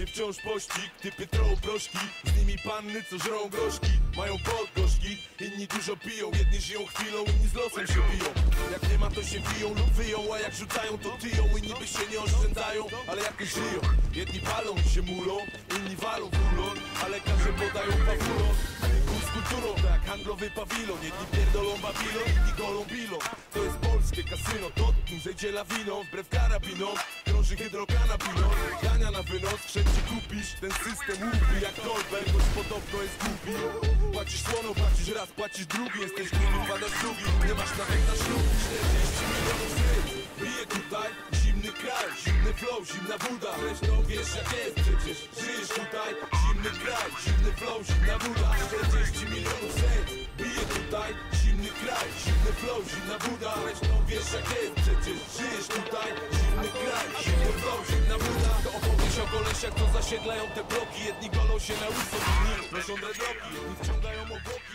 Idzie wciąż pościg, typy troll proszki Z nimi panny, co żrą groszki. Mają podgorzki, inni dużo piją. Jedni żyją chwilą, inni z losem się biją. Jak nie ma to się biją lub wyją A jak rzucają to tyją. I niby się nie oszczędzają, ale jakoś żyją. Jedni palą się mulą, inni walą w ulon A lekarze podają pawulon z kulturą, tak handlowy pawilon. Jedni pierdolą Babilon, inni golą bilą To jest polskie kasyno, dotknij, zejdzie lawiną Wbrew karabinom, krąży hydrokanabinon Dania na wynos, wszędzie kupisz Ten system łupi jak Goldberg Choć podobno jest głupi. Płacisz słoną, płacisz raz, płacisz drugi Jesteś głupi, wpadasz drugi Nie masz nawet na ślub 40 milionów zryt Bije tutaj, zimny kraj Zimny flow, zimna woda Zresztą wiesz jak jest przecież Żyjesz tutaj, zimny kraj Zimny flow, zimna woda 40 milionów serc Bije tutaj, zimny kraj Zimny flow, zimna Zresztą wiesz jak jest przecież Żyjesz tutaj, zimny kraj Zimny flow, zimna woda To opowieść o golesiach, co zasiedlają te bloki Jedni golą się na łyso, inni noszą dreadlocki Jedni wciągają obłoki